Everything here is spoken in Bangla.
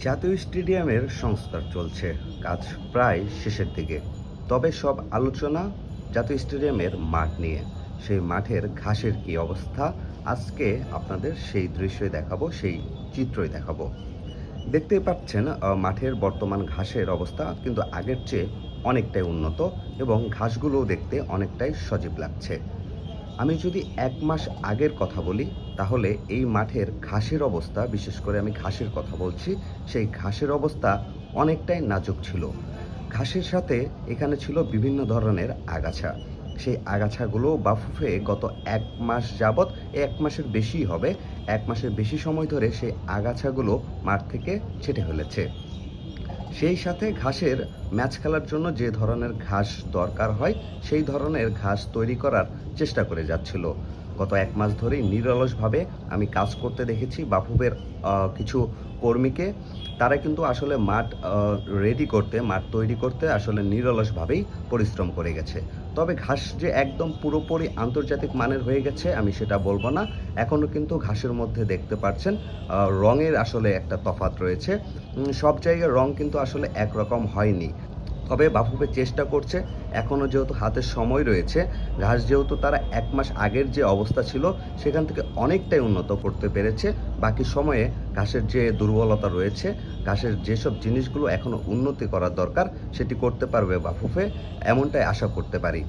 জাতীয় স্টেডিয়ামের সংস্কার চলছে। কাজ প্রায় শেষের দিকে। তবে সব আলোচনা জাতীয় স্টেডিয়ামের মাঠ নিয়ে। সেই মাঠের ঘাসের কি অবস্থা? আজকে আপনাদের সেই দৃশ্যই দেখাবো, সেই চিত্রই দেখাবো। দেখতেই পাচ্ছেন মাঠের বর্তমান ঘাসের অবস্থা কিন্তু আগের চেয়ে অনেকটাই উন্নত এবং ঘাসগুলোও দেখতে অনেকটাই সজীব লাগছে। আমি যদি এক মাস আগের কথা বলি, তাহলে এই মাঠের ঘাসের অবস্থা, বিশেষ করে আমি ঘাসের কথা বলছি, সেই ঘাসের অবস্থা অনেকটাই নাজুক ছিল। ঘাসের সাথে এখানে ছিল বিভিন্ন ধরনের আগাছা। সেই আগাছাগুলো বাফুফে গত এক মাস যাবৎ এক মাসের বেশি হবে। এক মাসের বেশি সময় ধরে সেই আগাছাগুলো মাঠ থেকে ছেটে ফেলেছে। সেই সাথে ঘাসের ম্যাচ খেলার জন্য যে ধরনের ঘাস দরকার হয়, সেই ধরনের ঘাস তৈরি করার চেষ্টা করে যাচ্ছিল। গত এক মাস ধরেই নিরলসভাবে আমি কাজ করতে দেখেছি বাফুবের কিছু কর্মীকে। তারা কিন্তু আসলে মাঠ রেডি করতে, মাঠ তৈরি করতে আসলে নিরলসভাবেই পরিশ্রম করে গেছে। তবে ঘাস যে একদম পুরোপুরি আন্তর্জাতিক মানের হয়ে গেছে, আমি সেটা বলব না। এখনও কিন্তু ঘাসের মধ্যে দেখতে পাচ্ছেন রঙের আসলে একটা তফাৎ রয়েছে। সব জায়গায় রং কিন্তু আসলে একরকম হয়নি। তবে বাফুফে চেষ্টা করছে। এখনও যেহেতু হাতে সময় রয়েছে, ঘাস যেহেতু তারা এক মাস আগের যে অবস্থা ছিল, সেখান থেকে অনেকটাই উন্নত করতে পেরেছে। বাকি সময়ে ঘাসের যে দুর্বলতা রয়েছে, ঘাসের যেসব জিনিসগুলো এখনও উন্নতি করার দরকার, সেটি করতে পারবে বাফুফে, এমনটাই আশা করতে পারি।